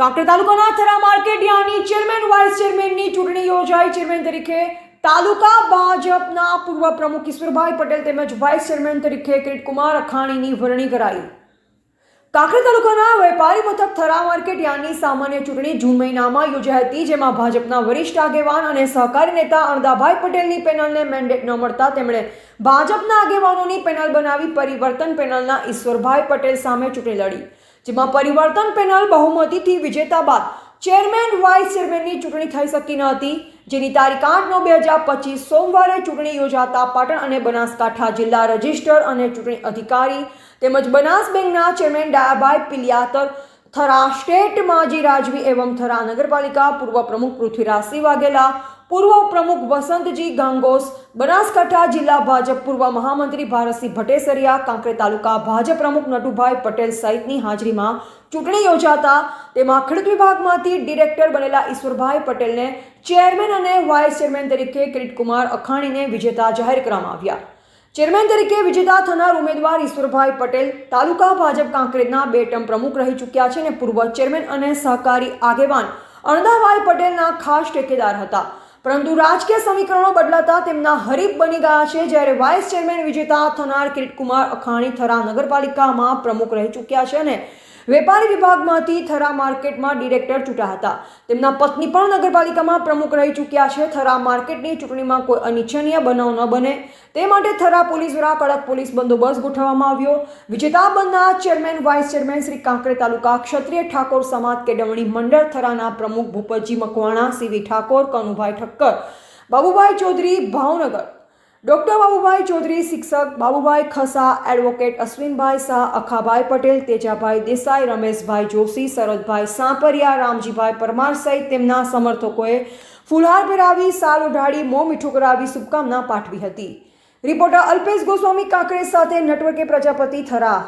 કાંકરેજ તાલુકાના થરા માર્કેટ યાની chairman, vice ચેરમેનની ચૂંટણી યોજાઈ. ચેરમેન તરીકે તાલુકા ભાજપના પૂર્વ પ્રમુખ ઈશ્વરભાઈ પટેલ તેમજ વાઇસ ચેરમેન તરીકે કિરીટકુમાર અખાણીની વરણી કરાઈ. કાંકરેજ તાલુકાના વેપારી મથક થરા માર્કેટ યાની સામાન્ય ચૂંટણી જૂન મહિનામાં યોજાઈ હતી, જેમાં ભાજપના વરિષ્ઠ આગેવાન અને સહકારી નેતા અણદાભાઈ પટેલની પેનલને મેન્ડેટ ન મળતા તેમણે ભાજપના આગેવાનોની પેનલ બનાવી પરિવર્તન પેનલના ઈશ્વરભાઈ પટેલ સામે ચૂંટણી લડી. જેમાં પરિવર્તન પેનલ બહુમતીથી વિજેતા બાદ ચેરમેન વાઇસ ચેરમેનની ચૂંટણી થઈ શકી ન હતી. જેની તારીખ આઠ નવ બે હજાર પચીસ સોમવારે ચૂંટણી યોજાતા પાટણ અને બનાસકાંઠા જિલ્લા રજિસ્ટર અને ચૂંટણી અધિકારી તેમજ બનાસ બેંકના ચેરમેન ડાયાભાઈ પિલિયાતર થરા સ્ટેટ માજી રાજવી એવં થરા નગરપાલિકા પૂર્વ પ્રમુખ પૃથ્વીરાજસિંહ વાઘેલા પૂર્વ પ્રમુખ વસંતજી ગાંગોસ, બનાસકાંઠા જિલ્લા ભાજપ પૂર્વ મહામંત્રી ભારતસિંહ ભટેસરિયા, કાંકરે તાલુકા ભાજપ પ્રમુખ નટુભાઈ પટેલ સહિતની હાજરીમાં ચૂંટણી યોજાતા તેમાં ખેડૂત વિભાગમાંથી ડિરેક્ટર બનેલા ઈશ્વરભાઈ પટેલને ચેરમેન અને વાઇસ ચેરમેન તરીકે કિરીટકુમાર અખાણીને વિજેતા જાહેર કરવામાં આવ્યા. ચેરમેન તરીકે વિજેતા થનાર ઉમેદવાર ઈશ્વરભાઈ પટેલ તાલુકા ભાજપ કાંકરેજના બે ટર્મ પ્રમુખ રહી ચૂક્યા છે અને પૂર્વ ચેરમેન અને સહકારી આગેવાન અણદાભાઈ પટેલના ખાસ ટેકેદાર હતા. પરંતુ રાજકીય સમીકરણો બદલાતા તેમના હરીફ બની ગયા છે. જ્યારે વાઇસ ચેરમેન વિજેતા થનાર કિરીટકુમાર અખાણી થરા નગરપાલિકામાં પ્રમુખ રહી ચૂક્યા છે અને વેપારી વિભાગમાંથી થરા માર્કેટમાં ડિરેક્ટર ચૂંટ્યા હતા. તેમના પત્ની પણ નગરપાલિકામાં પ્રમુખ રહી ચૂક્યા છે. થરા માર્કેટની ચૂંટણીમાં કોઈ અનિચ્છનીય બનાવ ન બને. તે માટે થરા પોલીસ દ્વારા કડક પોલીસ બંદોબસ્ત ગોઠવવામાં આવ્યો. વિજેતા બંધના chairman, vice chairman Shri Kankrej taluka Kshatriya Thakor Samaj Kelavani મંડળ થરાના પ્રમુખ ભૂપતજી મકવાણા, સીવી ઠાકોર, કનુભાઈ ઠક્કર, બાબુભાઈ ચૌધરી, ભાવનગર ડોક્ટર બાબુભાઈ ચૌધરી, શિક્ષક બાબુભાઈ ખસા, એડવોકેટ અશ્વિનભાઈ શાહ, અખાભાઈ પટેલ, તેજાભાઈ દેસાઈ, રમેશભાઈ જોશી, શરદભાઈ સાંપરિયા, રામજીભાઈ પરમાર સહિત તેમના સમર્થકોએ ફુલહાર પહેરાવી, સાલ ઉઢાડી, મોં મીઠું કરાવી, શુભકામના પાઠવી હતી. રિપોર્ટર અલ્પેશ ગોસ્વામી કાંકરે સાથે નટવર્કે પ્રજાપતિ થરા